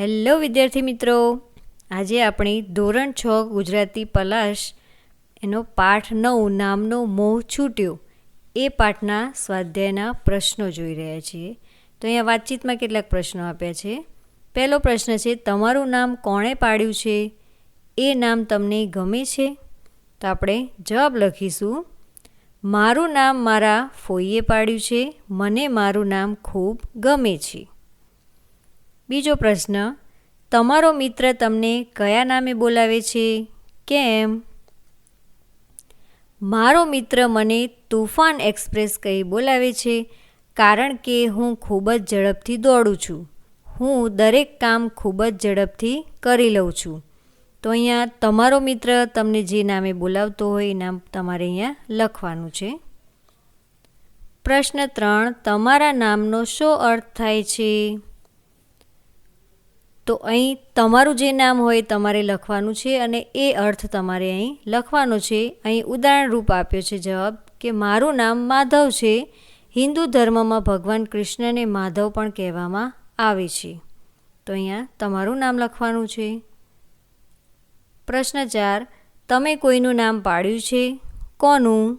Hello વિદ્યાર્થી મિત્રો. આજે આપણે ધોરણ છ ગુજરાતી પલાશ એનો પાઠ નવ નામનો મોહ છૂટ્યો. એ પાઠના સ્વાધ્યાયના પ્રશ્નો જોઈ રહ્યા છીએ. તો અહીંયા વાતચીતમાં કેટલાક પ્રશ્નો આપ્યા છે. પહેલો પ્રશ્ન છે, તમારું નામ કોણે પાડ્યું છે? એ નામ તમને ગમે છે? તો આપણે જવાબ લખીશું. મારું નામ મારા ફોઈએ પાડ્યું છે. મને મારું નામ ખૂબ ગમે છે. બીજો પ્રશ્ન, તમારો મિત્ર તમને કયા નામે બોલાવે છે? કેમ? મારો મિત્ર મને તોફાન એક્સપ્રેસ કહી બોલાવે છે? કારણ કે હું ખૂબ જ ઝડપથી દોડું છું. હું દરેક કામ ખૂબ જ ઝડપથી કરી લઉં છું. તો અહીંયા તમારો મિત્ર તમને જે નામે બોલાવતો હોય એ નામ તમારે અહીંયા લખવાનું છે. પ્રશ્ન ત્રણ, તમારા નામનો શો અર્થ થાય છે? તો અહીં તમારું જે નામ હોય તમારે લખવાનું છે અને એ અર્થ તમારે અહીં લખવાનો છે. અહીં ઉદાહરણ રૂપ આપ્યો છે જવાબ કે મારું નામ માધવ છે. હિન્દુ ધર્મમાં ભગવાન કૃષ્ણને માધવ પણ કહેવામાં આવે છે. તો અહીંયા તમારું નામ લખવાનું છે. પ્રશ્ન ચાર, તમે કોઈનું નામ પાડ્યું છે? કોનું?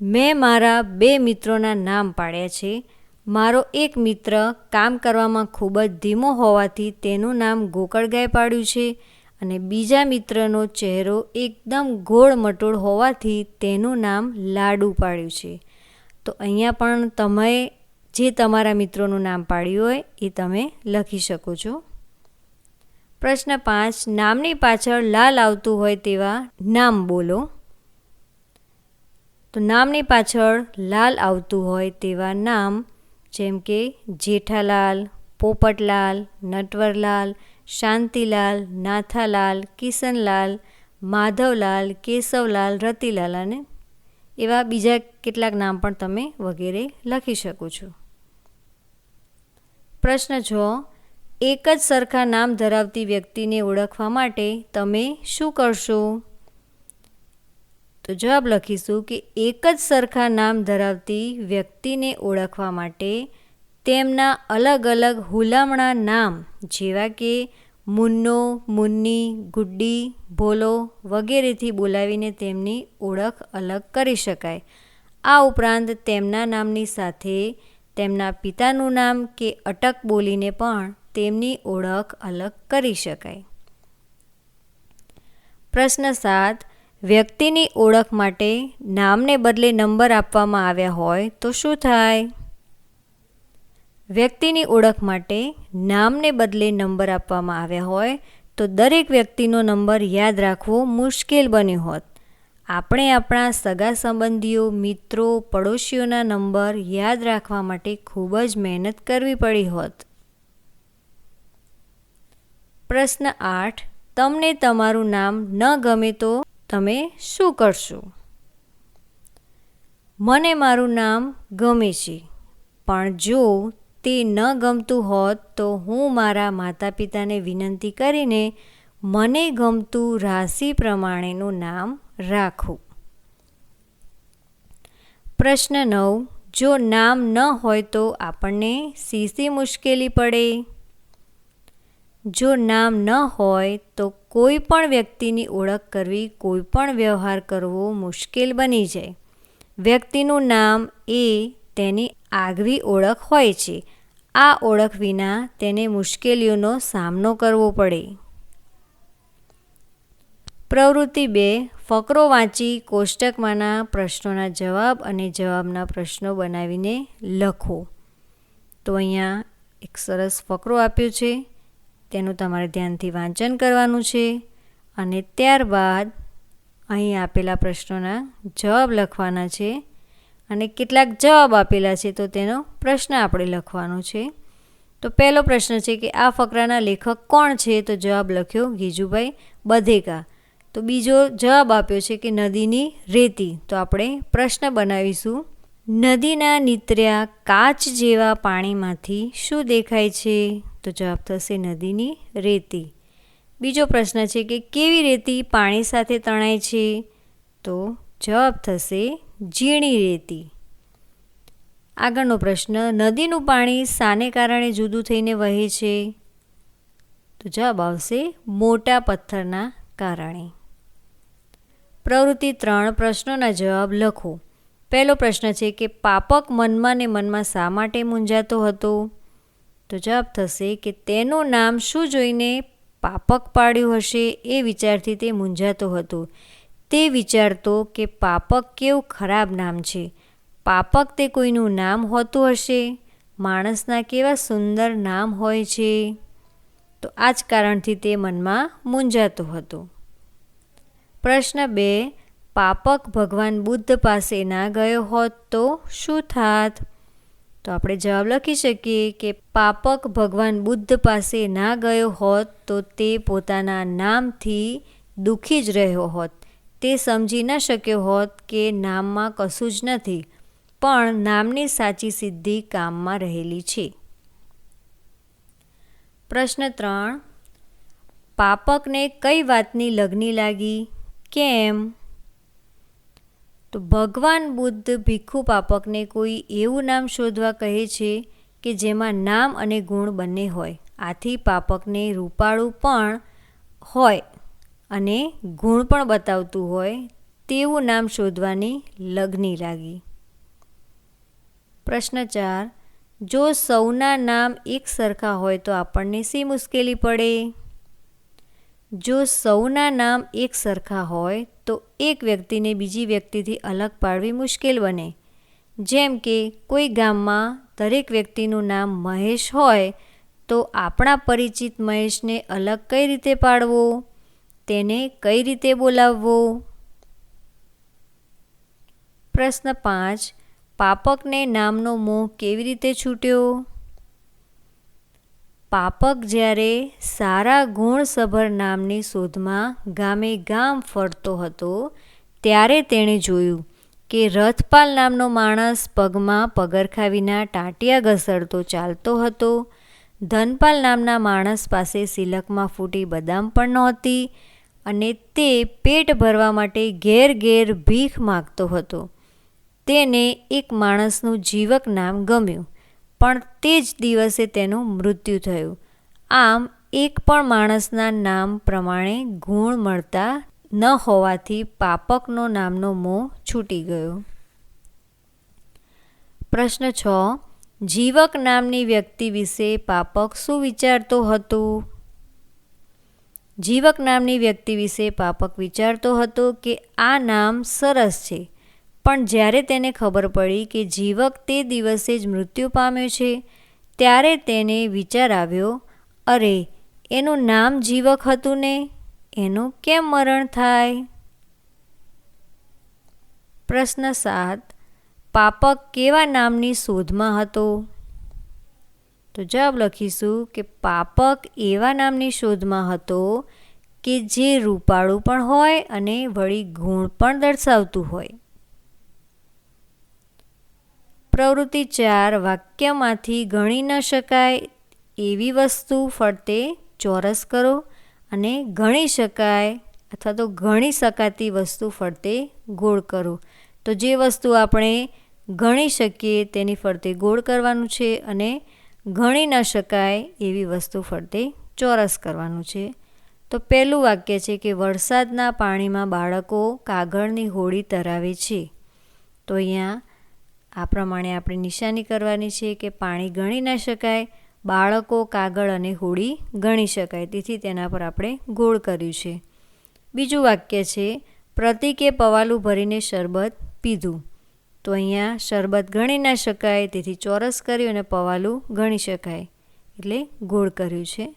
મેં મારા બે મિત્રોના નામ પાડ્યા છે. મારો એક મિત્ર કામ કરવામાં ખૂબ જ ધીમો હોવાથી તેનું નામ ગોકળગાય પાડ્યું છે અને બીજા મિત્રનો ચહેરો એકદમ ગોળ મટોળ હોવાથી તેનું નામ લાડુ પાડ્યું છે. તો અહીંયા પણ તમે જે તમારા મિત્રોનું નામ પાડ્યું હોય એ તમે લખી શકો છો. પ્રશ્ન પાંચ, નામની પાછળ લાલ આવતું હોય તેવા નામ બોલો. તો નામની પાછળ લાલ આવતું હોય તેવા નામ જેમ કે જેઠાલાલ, પોપટલાલ, નટવરલાલ, શાંતિલાલ, નાથાલાલ, કિશનલાલ, માધવલાલ, કેશવલાલ, રતિલાલ અને એવા બીજા કેટલાક નામ પણ તમે વગેરે લખી શકો છો. પ્રશ્ન છો, એક જ સરખા નામ ધરાવતી વ્યક્તિને ઓળખવા માટે તમે શું કરશો? તો જવાબ લખીશું કે એક જ સરખા નામ ધરાવતી વ્યક્તિને ઓળખવા માટે તેમના અલગ અલગ હુલામણા નામ જેવા કે મુન્નો, મુન્ની, ગુડ્ડી, ભોલો વગેરેથી બોલાવીને તેમની ઓળખ અલગ કરી શકાય. આ ઉપરાંત તેમના નામની સાથે તેમના પિતાનું નામ કે અટક બોલીને પણ તેમની ઓળખ અલગ કરી શકાય. પ્રશ્ન સાત વ્યક્તિની ઓળખ માટે નામને બદલે નંબર આપવામાં આવ્યા હોય તો શું થાય? વ્યક્તિની ઓળખ માટે નામને બદલે નંબર આપવામાં આવ્યા હોય તો દરેક વ્યક્તિનો નંબર યાદ રાખવો મુશ્કેલ બન્યો હોત. આપણે આપણા સગા સંબંધીઓ, મિત્રો, પડોશીઓના નંબર યાદ રાખવા માટે ખૂબ જ મહેનત કરવી પડી હોત. પ્રશ્ન આઠ, તમને તમારું નામ ન ગમે તો તમે શું કરશો? મને મારું નામ ગમે છે, પણ જો તે ન ગમતું હોત તો હું મારા માતા પિતાને વિનંતી કરીને મને ગમતું રાશિ પ્રમાણેનું નામ રાખું. પ્રશ્ન નવ, જો નામ ન હોય તો આપણને સીસી મુશ્કેલી પડે? જો નામ ન હોય તો કોઈ પણ વ્યક્તિની ઓળખ કરવી, કોઈ પણ વ્યવહાર કરવો મુશ્કેલ બની જાય. વ્યક્તિનું નામ એ તેની આગવી ઓળખ હોય છે. આ ઓળખ વિના તેને મુશ્કેલીઓનો સામનો કરવો પડે. પ્રવૃત્તિ બે, ફકરો વાંચી કોષ્ટકમાંના પ્રશ્નોના જવાબ અને જવાબના પ્રશ્નો બનાવીને લખો. તો અહીંયા એક સરસ ફકરો આપ્યો છે. તેનું તમારે ધ્યાનથી વાંચન કરવાનું છે અને ત્યારબાદ અહીં આપેલા પ્રશ્નોના જવાબ લખવાના છે અને કેટલાક જવાબ આપેલા છે તો તેનો પ્રશ્ન આપણે લખવાનો છે. તો પહેલો પ્રશ્ન છે કે આ ફકરાના લેખક કોણ છે? તો જવાબ લખ્યો ગીજુભાઈ બધેકા. તો બીજો જવાબ આપ્યો છે કે નદીની રેતી. તો આપણે પ્રશ્ન બનાવીશું. નદીના નીતર્યા કાચ જેવા પાણીમાંથી શું દેખાય છે? તો જવાબ થશે નદીની રેતી. બીજો પ્રશ્ન છે કે કેવી રેતી પાણી સાથે તણાય છે? તો જવાબ થશે ઝીણી રેતી. આગળનો પ્રશ્ન, નદીનું પાણી શાને કારણે જુદું થઈને વહે છે? તો જવાબ આવશે મોટા પથ્થરના કારણે. પ્રવૃત્તિ ત્રણ, પ્રશ્નોના જવાબ લખો. પહેલો પ્રશ્ન છે કે પાપક મનમાં ને મનમાં શા માટે મૂંઝાતો હતો? તો જવાબ થશે કે તેનું નામ શું જોઈને પાપક પાડ્યું હશે એ વિચારથી તે મૂંઝાતો હતો. તે વિચારતો કે પાપક કેવું ખરાબ નામ છે. પાપક તે કોઈનું નામ હોતું હશે? માણસના કેવા સુંદર નામ હોય છે? તો આ જ કારણથી તે મનમાં મૂંઝાતો હતો. પ્રશ્ન બે, પાપક ભગવાન બુદ્ધ પાસે ના ગયો હોત તો શું થાત? તો આપણે જવાબ લખી શકીએ કે પાપક ભગવાન બુદ્ધ પાસે ના ગયો હોત તો તે પોતાના નામથી દુઃખી જ રહ્યો હોત. તે સમજી ન શક્યો હોત કે નામમાં કશું જ નથી, પણ નામની સાચી સિદ્ધિ કામમાં રહેલી છે. પ્રશ્ન ત્રણ. પાપકને કઈ વાતની લગ્ની લાગી? કેમ? તો ભગવાન બુદ્ધ ભીખુ પાપકને કોઈ એવું નામ શોધવા કહે છે કે જેમાં નામ અને ગુણ બંને હોય. આથી પાપકને રૂપાળું પણ હોય અને ગુણ પણ બતાવતું હોય તેવું નામ શોધવાની લગ્ની લાગી. પ્રશ્ન ચાર, જો સૌના નામ એક સરખા હોય તો આપણને શી મુશ્કેલી પડે? જો સૌના નામ એક સરખા હોય, તો એક વ્યક્તિને બીજી વ્યક્તિથી અલગ પાડવી મુશ્કેલ બને. જેમ કે, કોઈ ગામમાં દરેક વ્યક્તિનું નામ મહેશ હોય, તો આપણા પરિચિત મહેશને અલગ કઈ રીતે પાડવો? તેને કઈ રીતે બોલાવવો? પ્રશ્ન પાંચ. પાપકને નામનો મોહ કેવી રીતે છૂટ્યો? પાપક જ્યારે સારા ગુણસભર નામની શોધમાં ગામે ગામ ફરતો હતો, ત્યારે તેણે જોયું કે રથપાલ નામનો માણસ પગમાં પગરખા વિના ટાંટિયા ઘસડતો ચાલતો હતો. ધનપાલ નામના માણસ પાસે સિલકમાં ફૂટી બદામ પણ નહોતી અને તે પેટ ભરવા માટે ઘેર ઘેર ભીખ માગતો હતો. તેને એક માણસનું જીવક નામ ગમ્યું. પણ તે જ દિવસે તેનું મૃત્યુ થયું. આમ, એક પણ માણસના નામ પ્રમાણે ગુણ મળતા ન હોવાથી પાપકનો નામનો મોહ છૂટી ગયો. પ્રશ્ન છ, જીવક નામની વ્યક્તિ વિશે પાપક શું વિચારતો હતો? જીવક નામની વ્યક્તિ વિશે પાપક વિચારતો હતો કે આ નામ સરસ છે. પણ જ્યારે તેને ખબર પડી કે જીવક તે દિવસે જ મૃત્યુ પામ્યો છે, ત્યારે તેને વિચાર આવ્યો, અરે, એનું નામ જીવક હતું ને? એનું કેમ મરણ થાય? પ્રશ્ન સાત, પાપક કેવા નામની શોધમાં હતો? તો જવાબ લખીશું કે પાપક એવા નામની શોધમાં હતો કે જે રૂપાળું પણ હોય અને વળી ગુણ પણ દર્શાવતું હોય. પ્રવૃત્તિ ચાર, વાક્યમાંથી ગણી ન શકાય એવી વસ્તુ ફરતે ચોરસ કરો અને ગણી શકાય અથવા તો ગણી શકાતી વસ્તુ ફરતે ગોળ કરો. તો જે વસ્તુ આપણે ગણી શકીએ તેની ફરતે ગોળ કરવાનું છે અને ગણી ન શકાય એવી વસ્તુ ફરતે ચોરસ કરવાનું છે. તો પહેલું વાક્ય છે કે વરસાદના પાણીમાં બાળકો કાગળની હોડી તરાવે છે. તો અહીંયા આ પ્રમાણે આપણે નિશાની કરવાની છે કે પાણી ગણી ન શકાય, બાળકો, કાગળ અને હોડી ગણી શકાય. તેથી તેના પર આપણે ગોળ કર્યું છે. બીજું વાક્ય છે, પ્રતિકે પવાલું ભરીને શરબત પીધું. તો અહીંયા શરબત ગણી ના શકાય, તેથી ચોરસ કર્યું અને પવાલું ગણી શકાય. એટલે ગોળ કર્યું છે.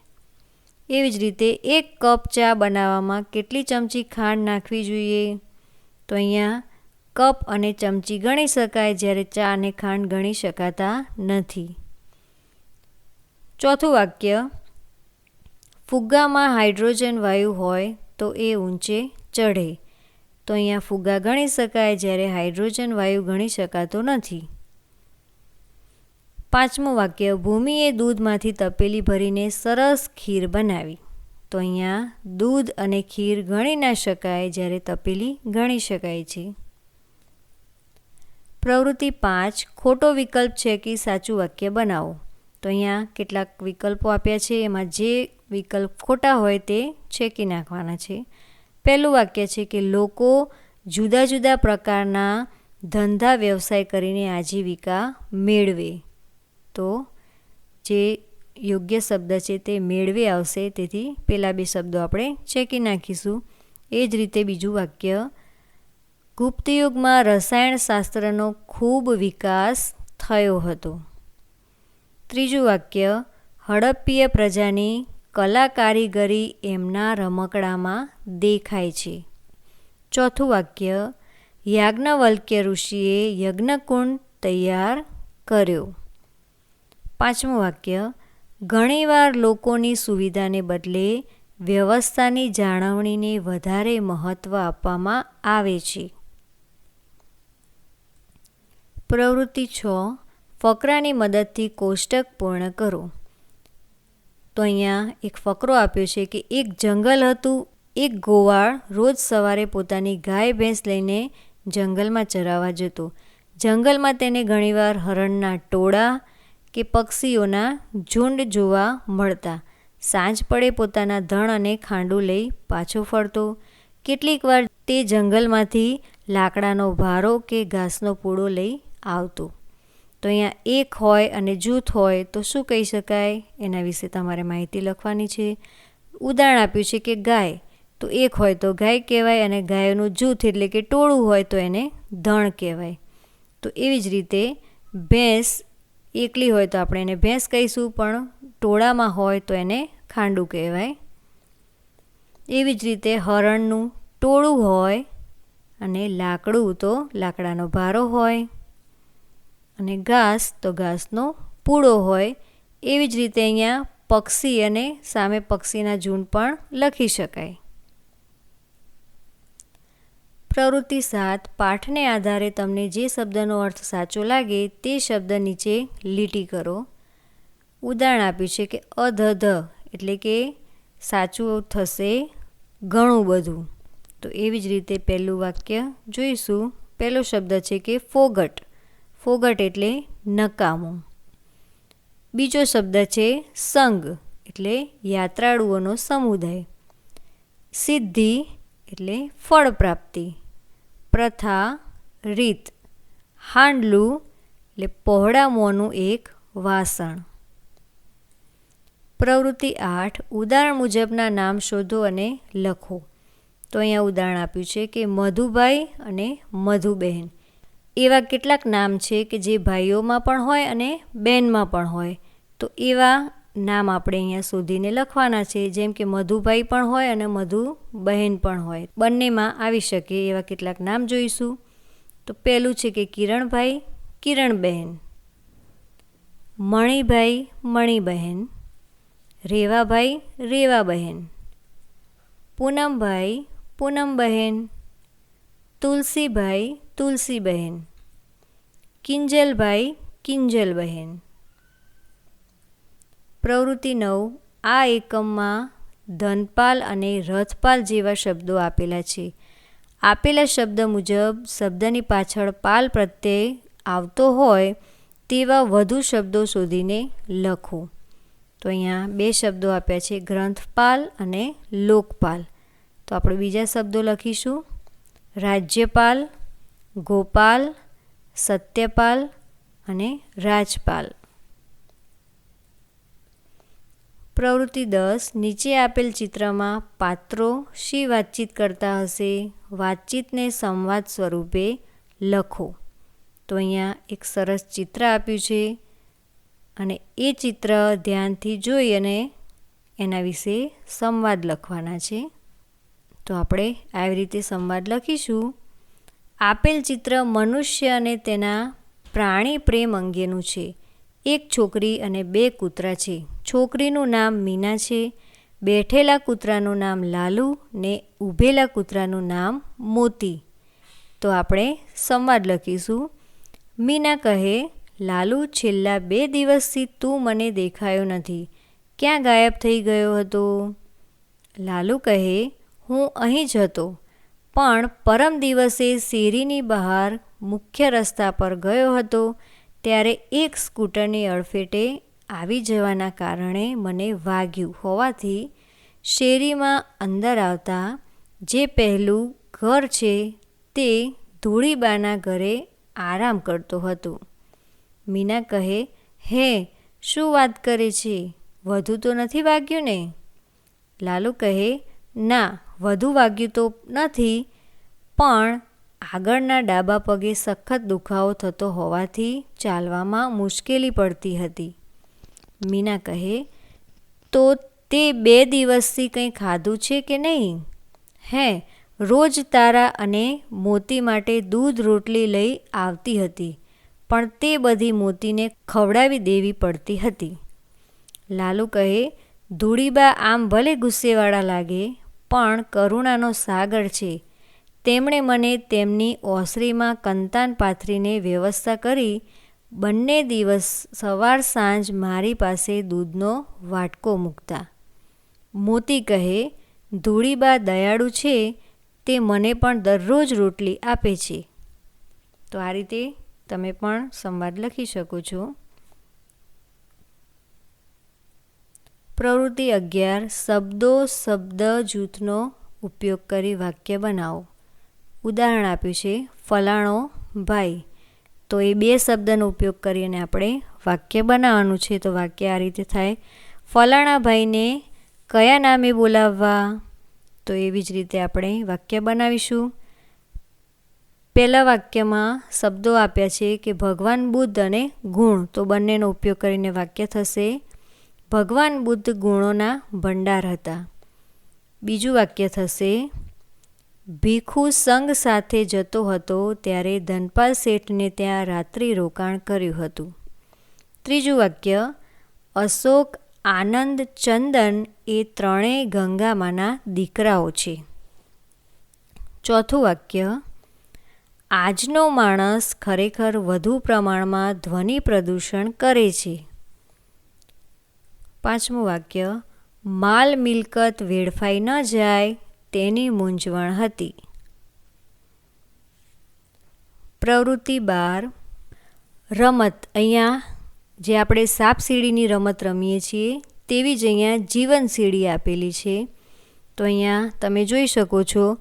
એવી જ રીતે એક કપ ચા બનાવવામાં કેટલી ચમચી ખાંડ નાખવી જોઈએ? તો અહીંયા કપ અને ચમચી ગણી શકાય જ્યારે ચા અને ખાંડ ગણી શકાતા નથી. ચોથું વાક્ય, ફુગ્ગામાં હાઇડ્રોજન વાયુ હોય તો એ ઊંચે ચઢે. તો અહીંયા ફુગ્ગા ગણી શકાય જ્યારે હાઇડ્રોજન વાયુ ગણી શકાતો નથી. પાંચમું વાક્ય, ભૂમિએ દૂધમાંથી તપેલી ભરીને સરસ ખીર બનાવી. તો અહીંયા દૂધ અને ખીર ગણી ના શકાય જ્યારે તપેલી ગણી શકાય છે. પ્રવૃત્તિ પાંચ, ખોટો વિકલ્પ છે કે સાચું વાક્ય બનાવો. તો અહીંયા કેટલાક વિકલ્પો આપ્યા છે. એમાં જે વિકલ્પ ખોટા હોય તે છેકી નાખવાના છે. પહેલું વાક્ય છે કે લોકો જુદા જુદા પ્રકારના ધંધા વ્યવસાય કરીને આજીવિકા મેળવે. તો જે યોગ્ય શબ્દ છે તે મેળવે આવશે. તેથી પેલા બે શબ્દો આપણે ચેકી નાખીશું. એ જ રીતે બીજું વાક્ય ગુપ્ત યુગમાં રસાયણશાસ્ત્રનો ખૂબ વિકાસ થયો હતો. ત્રીજું વાક્ય, હડપ્પીય પ્રજાની કલા કારીગરી એમના રમકડામાં દેખાય છે. ચોથું વાક્ય, યાજ્ઞવલ્ક્ય ઋષિએ યજ્ઞકુંડ તૈયાર કર્યો. પાંચમું વાક્ય, ઘણીવાર લોકોની સુવિધાને બદલે વ્યવસ્થાની જાળવણીને વધારે મહત્ત્વ આપવામાં આવે છે. પ્રવૃત્તિ છ, ફકરાની મદદથી કોષ્ટક પૂર્ણ કરો. તો અહીંયા એક ફકરો આપ્યો છે કે એક જંગલ હતું, એક ગોવાળ રોજ સવારે પોતાની ગાય ભેંસ લઈને જંગલમાં ચરાવવા જતો. જંગલમાં તેને ઘણીવાર હરણના ટોળા કે પક્ષીઓના ઝુંડ જોવા મળતા. સાંજ પડે પોતાના ધણ અને ખાંડું લઈ પાછો ફરતો. કેટલીક વાર તે જંગલમાંથી લાકડાનો ભારો કે ઘાસનો પૂળો લઈ આવતો. તો અહીંયા એક હોય અને જૂથ હોય તો શું કહી શકાય? એના વિશે તમારે માહિતી લખવાની છે. ઉદાહરણ આપ્યું છે કે ગાય. તો એક હોય તો ગાય કહેવાય અને ગાયનું જૂથ એટલે કે ટોળું હોય તો એને ધણ કહેવાય. તો એવી જ રીતે ભેંસ એકલી હોય તો આપણે એને ભેંસ કહીશું, પણ ટોળામાં હોય તો એને ખાંડું કહેવાય. એવી જ રીતે હરણનું ટોળું હોય અને લાકડું તો લાકડાનો ભારો હોય. અને ઘાસ, તો ઘાસનો પૂળો હોય, એવી જ રીતે અહીંયા પક્ષી અને સામે પક્ષીના ઝૂંડ પણ લખી શકાય. પ્રવૃત્તિ સાત, પાઠને આધારે તમને જે શબ્દનો અર્થ સાચો લાગે તે શબ્દ નીચે લીટી કરો. ઉદાહરણ આપ્યું છે કે અધધ એટલે કે સાચું થશે ઘણું બધું. તો એવી જ રીતે પહેલું વાક્ય જોઈશું. પહેલો શબ્દ છે કે ફોગટ. ફોગટ એટલે નકામું. બીજો શબ્દ છે સંગ એટલે યાત્રાળુઓનો સમુદાય. સિદ્ધિ એટલે ફળ પ્રાપ્તિ. પ્રથા, રીત. હાંડલું એટલે પહોળામોનું એક વાસણ. પ્રવૃત્તિ આઠ, ઉદાહરણ મુજબના નામ શોધો અને લખો. તો અહીંયા ઉદાહરણ આપ્યું છે કે મધુભાઈ અને મધુબહેન એવા કેટલાક નામ છે કે જે ભાઈઓમાં પણ હોય અને બહેનમાં પણ હોય. તો એવા નામ આપણે અહીંયા શોધીને લખવાના છે. જેમ કે મધુભાઈ પણ હોય અને મધુ બહેન પણ હોય. બંનેમાં આવી શકે એવા કેટલાક નામ જોઈશું. તો પહેલું છે કે કિરણભાઈ, કિરણબહેન. મણિભાઈ, મણિબહેન. રેવાભાઈ, રેવાબહેન. પૂનમભાઈ, પૂનમબહેન. તુલસીભાઈ તુલસીબહેન. કિંજલભાઈ કિંજલબહેન. પ્રવૃત્તિ નવ. આ એકમમાં ધનપાલ અને રથપાલ જેવા શબ્દો આપેલા છે. આપેલા શબ્દ મુજબ શબ્દની પાછળ પાલ પ્રત્યે આવતો હોય તેવા વધુ શબ્દો શોધીને લખો. તો અહીંયા બે શબ્દો આપ્યા છે, ગ્રંથપાલ અને લોકપાલ. તો આપણે બીજા શબ્દો લખીશું. રાજ્યપાલ ગોપાલ, સત્યપાલ અને રાજપાલ. પ્રવૃત્તિ દસ, નીચે આપેલ ચિત્રમાં પાત્રો શી વાતચીત કરતા હશે? વાતચીતને સંવાદ સ્વરૂપે લખો. તો અહીંયા એક સરસ ચિત્ર આપ્યું છે અને એ ચિત્ર ધ્યાનથી જોઈ અને એના વિશે સંવાદ લખવાના છે. તો આપણે આવી રીતે સંવાદ લખીશું. આપેલ ચિત્ર મનુષ્ય અને તેના પ્રાણી પ્રેમ અંગેનું છે. એક છોકરી અને બે કૂતરા છે. છોકરીનું નામ મીના છે. બેઠેલા કૂતરાનું નામ લાલુ ને ઊભેલા કૂતરાનું નામ મોતી. તો આપણે સંવાદ લખીશું. મીના કહે, લાલુ, છેલ્લા બે દિવસથી તું મને દેખાયો નથી. ક્યાં ગાયબ થઈ ગયો હતો? લાલુ કહે, હું અહીં જ હતો. પણ પરમ દિવસે શેરીની બહાર મુખ્ય રસ્તા પર ગયો હતો, ત્યારે એક સ્કૂટરની અડફેટે આવી જવાના કારણે મને વાગ્યું હોવાથી શેરીમાં અંદર આવતા જે પહેલું ઘર છે તે ધૂળીબાના ઘરે આરામ કરતો હતો. મીના કહે, હે, શું વાત કરે છે? વધુ તો નથી વાગ્યું ને? લાલુ કહે, ના વધુ વાગ્યું તો નથી, પણ આગળના ડાબા પગે સખત દુખાવો થતો હોવાથી ચાલવામાં મુશ્કેલી પડતી હતી. મીના કહે, તો તે બે દિવસથી કંઈ ખાધું છે કે નહીં? હે, રોજ તારા અને મોતી માટે દૂધ રોટલી લઈ આવતી હતી, પણ તે બધી મોતીને ખવડાવી દેવી પડતી હતી. લાલુ કહે, ધૂળીબા આમ ભલે ગુસ્સેવાળા લાગે પણ કરુણાનો સાગર છે. તેમણે મને તેમની ઓસરીમાં કંતાન પાથરીને વ્યવસ્થા કરી બંને દિવસ સવાર સાંજ મારી પાસે દૂધનો વાટકો મૂકતા. મોતી કહે, ધૂળીબા દયાળુ છે, તે મને પણ દરરોજ રોટલી આપે છે. તો આ રીતે તમે પણ સંવાદ લખી શકો છો. પ્રવૃત્તિ અગિયાર, શબ્દો, શબ્દ જૂથનો ઉપયોગ કરી વાક્ય બનાવો. ઉદાહરણ આપ્યું છે, ફલાણો ભાઈ. તો એ બે શબ્દનો ઉપયોગ કરીને આપણે વાક્ય બનાવવાનું છે, તો વાક્ય આ રીતે થાય. ફલાણા ભાઈને કયા નામે બોલાવવા? તો એવી જ રીતે આપણે વાક્ય બનાવીશું. પહેલાં વાક્યમાં શબ્દો આપ્યા છે કે ભગવાન બુદ્ધ અને ગુણ, તો બંનેનો ઉપયોગ કરીને વાક્ય થશે. ભગવાન બુદ્ધ ગુણોના ભંડાર હતા. બીજું વાક્ય થશે, ભીખુ સંઘ સાથે જતો હતો ત્યારે ધનપાલ શેઠને ત્યાં રાત્રિ રોકાણ કર્યું હતું. ત્રીજું વાક્ય, અશોક, આનંદ, ચંદન એ ત્રણેય ગંગામાના દીકરાઓ છે. ચોથું વાક્ય, આજનો માણસ ખરેખર વધુ પ્રમાણમાં ધ્વનિ પ્રદૂષણ કરે છે. પાંચમું વાક્ય, માલ મિલકત વેડફાઈ ન જાય તેની મૂંઝવણ હતી. પ્રવૃત્તિ બાર, રમત. અહીંયા જે આપણે સાપ સીડીની રમત રમીએ છીએ, તેવી જ અહીંયા જીવન સીડી આપેલી છે. તો અહીંયા તમે જોઈ શકો છો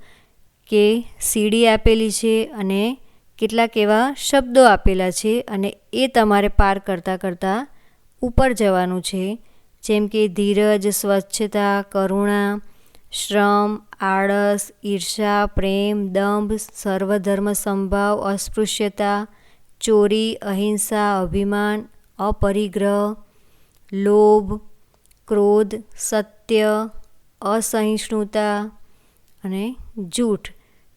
કે સીડી આપેલી છે અને કેટલાક એવા શબ્દો આપેલા છે અને એ તમારે પાર કરતાં કરતાં ઉપર જવાનું છે. જેમ કે ધીરજ, સ્વચ્છતા, કરુણા, શ્રમ, આળસ ઈર્ષા પ્રેમ, દંભ, સર્વધર્મ સંભાવ, અસ્પૃશ્યતા, ચોરી, અહિંસા, અભિમાન, અપરિગ્રહ, લોભ, ક્રોધ, સત્ય, અસહિષ્ણુતા અને જૂઠ.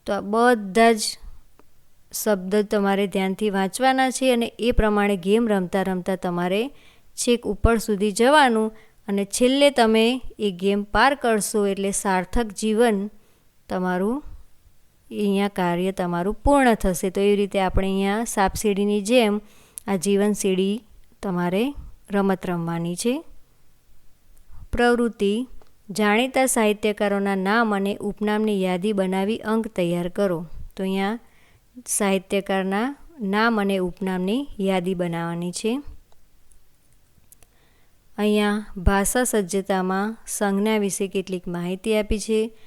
તો આ બધા જ શબ્દ તમારે ધ્યાનથી વાંચવાના છે અને એ પ્રમાણે ગેમ રમતા રમતા તમારે છેક ઉપર સુધી જવાનું અને છેલ્લે તમે એ ગેમ પાર કરશો એટલે સાર્થક જીવન તમારું અહીંયા કાર્ય તમારું પૂર્ણ થશે. તો એ રીતે આપણે અહીંયા સાપસીડીની જેમ આ જીવનસીડી તમારે રમત રમવાની છે. પ્રવૃત્તિ, જાણીતા સાહિત્યકારોના નામ અને ઉપનામની યાદી બનાવી અંક તૈયાર કરો. તો અહીંયા સાહિત્યકારના નામ અને ઉપનામની યાદી બનાવવાની છે. અહીંયા ભાષા સજ્જતામાં સંજ્ઞા વિશે કેટલીક માહિતી આપી છે.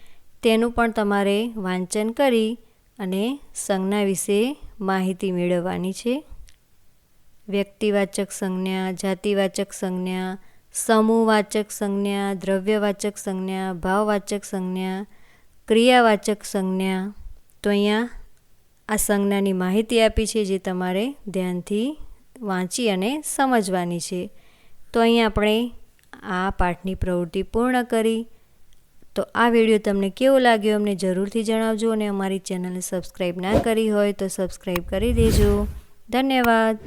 તેનું પણ તમારે વાંચન કરી અને સંજ્ઞા વિશે માહિતી મેળવવાની છે. વ્યક્તિવાચક સંજ્ઞા, જાતિવાચક સંજ્ઞા, સમૂહવાચક સંજ્ઞા, દ્રવ્યવાચક સંજ્ઞા, ભાવવાચક સંજ્ઞા, ક્રિયાવાચક સંજ્ઞા. તો અહીંયા આ સંજ્ઞાની માહિતી આપી છે જે તમારે ધ્યાનથી વાંચી અને સમજવાની છે. તો અહીં આપણે આ પાઠની પ્રવૃત્તિ પૂર્ણ કરી. તો આ વીડિયો તમને કેવો લાગ્યો અમને જરૂરથી જણાવજો અને અમારી ચેનલને સબસ્ક્રાઈબ ના કરી હોય તો સબસ્ક્રાઈબ કરી દેજો. ધન્યવાદ.